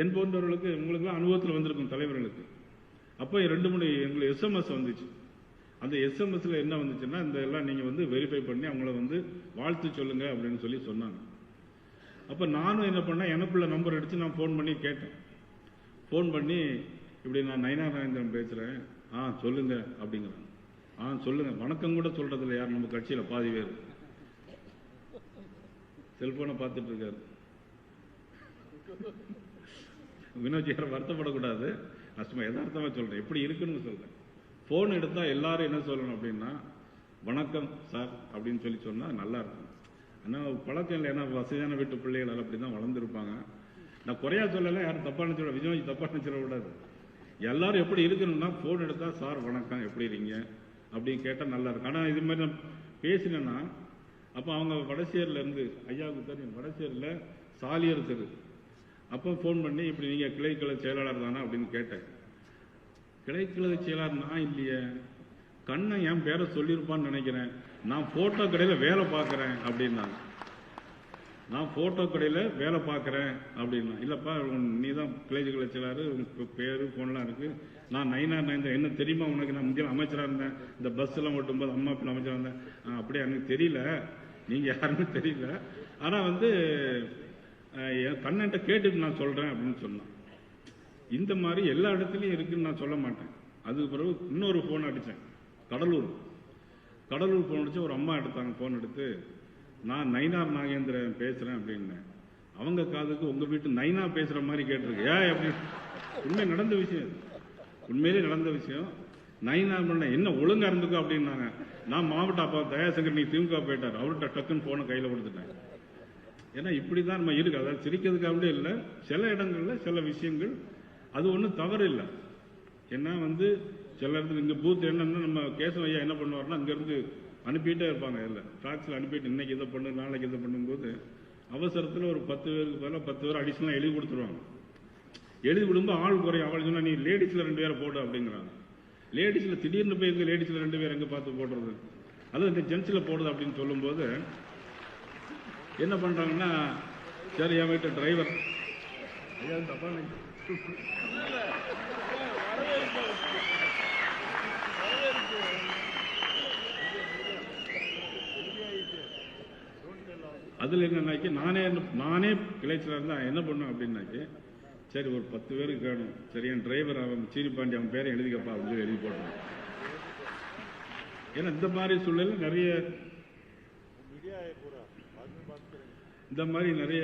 என் போன்றவர்களுக்கு உங்களுக்குலாம் அனுபவத்தில் வந்திருக்கும் தலைவர்களுக்கு அப்போ ரெண்டு மூணு எங்களுக்கு எஸ்எம்எஸ் வந்துச்சு. அந்த எஸ்எம்எஸ்ல என்ன வந்துச்சுன்னா இந்த எல்லாம் நீங்க வந்து வெரிஃபை பண்ணி அவங்கள வந்து வாழ்த்து சொல்லுங்க அப்படின்னு சொல்லி சொன்னாங்க. அப்ப நானும் என்ன பண்ணேன் எனக்குள்ள நம்பர் எடுத்து நான் ஃபோன் பண்ணி கேட்டேன். ஃபோன் பண்ணி இப்படி நான் நயனா நாகேந்திரன் பேசுறேன். ஆ சொல்லுங்க அப்படிங்கிறாங்க. ஆ சொல்லுங்க. வணக்கம் கூட சொல்றது இல்லை யார் நம்ம கட்சியில பாதி பேர். செல்போனை பார்த்துட்டு இருக்காரு. வினோஜ் யாரும் வருத்தப்படக்கூடாது. நான் சும்மா சொல்கிறேன் எப்படி இருக்குன்னு சொல்கிறேன் ஃபோன் எடுத்தால் எல்லாரும் என்ன சொல்லணும் அப்படின்னா வணக்கம் சார் அப்படின்னு சொல்லி சொன்னால் நல்லா இருக்கும். ஆனால் பழக்கம் இல்லை. ஏன்னா வசதியான வீட்டு பிள்ளைகள் அப்படி தான் வளர்ந்துருப்பாங்க. நான் குறையா சொல்லலை. யாரும் தப்பா நினைச்சிட விஜய் தப்பாக நினைச்சிட கூடாது. எல்லாரும் எப்படி இருக்கணும்னா ஃபோன் எடுத்தால் சார் வணக்கம் எப்படி இருக்கீங்க? அப்படின்னு கேட்டால் நல்லா இருக்கும். ஆனால் இது மாதிரி நான் பேசினேன்னா அப்போ அவங்க வடசேரில் இருந்து ஐயாவுக்கு தெரியும் வடசேரில் சாலியர் தெரு. அப்போ ஃபோன் பண்ணி இப்படி நீங்கள் கிளைக்கலை செயலாளர் தானே அப்படின்னு கேட்டேன். கிளைக்கலை செயலாளர் நான் இல்லையே. கண்ணை என் பேரை சொல்லியிருப்பான்னு நினைக்கிறேன். நான் போட்டோ கடையில் வேலை பார்க்குறேன் அப்படின்னாங்க. நான் போட்டோ கடையில் வேலை பார்க்குறேன் அப்படின்னா இல்லைப்பா நீ தான் கிளைக்கழக செயலாளர் உங்கள் பேர் ஃபோன்லாம் இருக்குது நான் நைனா நைன் என்ன தெரியுமா உனக்கு? நான் முந்திய அமைச்சராக இருந்தேன். இந்த பஸ்ஸெல்லாம் ஓட்டும்போது அம்மா அப்பா அமைச்சராக இருந்தேன். அப்படியே? எனக்கு தெரியல. நீங்கள் யாருமே தெரியல. ஆனால் வந்து என் கண்ணன்ட்ட கேட்டுட்டு நான் சொல்றேன் அப்படின்னு சொன்னான். இந்த மாதிரி எல்லா இடத்துலயும் இருக்குன்னு நான் சொல்ல மாட்டேன். அதுக்கு பிறகு இன்னொரு ஃபோன் அடிச்சேன். கடலூர். கடலூர் ஃபோன் அடிச்சு ஒரு அம்மா எடுத்தாங்க ஃபோன் எடுத்து நான் நைனார் நாகேந்திரன் பேசுறேன் அப்படின்னேன் அவங்க காதுக்கு உங்க வீட்டு நைனா பேசுற மாதிரி கேட்டிருக்கு. ஏன் அப்படி? உண்மை நடந்த விஷயம். உண்மையிலே நடந்த விஷயம். நைனா பண்ண என்ன ஒழுங்கா இருந்துக்கோ அப்படின்னாங்க. நான் மாவட்ட அப்பா தயாசங்கர் நீ திமுக போயிட்டார். அவர்கிட்ட டக்குன்னு போன கையில கொடுத்துட்டேன். ஏன்னா இப்படி தான் நம்ம இருக்கு. அதாவது சிரிக்கிறதுக்காகவே இல்லை. சில இடங்களில் சில விஷயங்கள் அது ஒன்றும் தவறு இல்லை. ஏன்னா வந்து சில இடத்துல இங்கே பூத் என்னன்னா நம்ம கேசவ ஐயா என்ன பண்ணுவார்னா அங்கேருந்து அனுப்பிட்டே இருப்பாங்க. இல்லை டாக்ஸில் அனுப்பிட்டு இன்னைக்கு இதை பண்ணு நாளைக்கு இதை பண்ணும்போது அவசரத்தில் ஒரு பத்து பேருக்கு பதிலாக பத்து பேர் அடிஷனலாக எழுதி கொடுத்துருவாங்க. எழுதி விடும்போது ஆள் குறையும். அவள் சொன்னால் நீ லேடிஸில் ரெண்டு பேரை போடு அப்படிங்கிறாங்க. லேடிஸில் திடீர்னு போய் எங்கே லேடிஸில் ரெண்டு பேர் எங்கே பார்த்து போடுறது? அது இந்த ஜென்ஸில் போடுது அப்படின்னு சொல்லும்போது என்ன பண்றாங்கன்னா சரி என் வீட்டு டிரைவர் ஐயா தப்பா அதில் அதுல என்னன்னாக்கி நானே நானே கிளைச்சலாக இருந்தா என்ன பண்ணும் அப்படின்னாக்கி சரி ஒரு பத்து பேருக்கு வேணும் சரி என் டிரைவர் அவன் சீனி பாண்டி அவன் பேரை எழுதிக்கப்பா அப்படின்னு சொல்லி எழுதி போட்டான் ஏன்னா இந்த மாதிரி சூழல்ல நிறைய இந்த மாதிரி நிறைய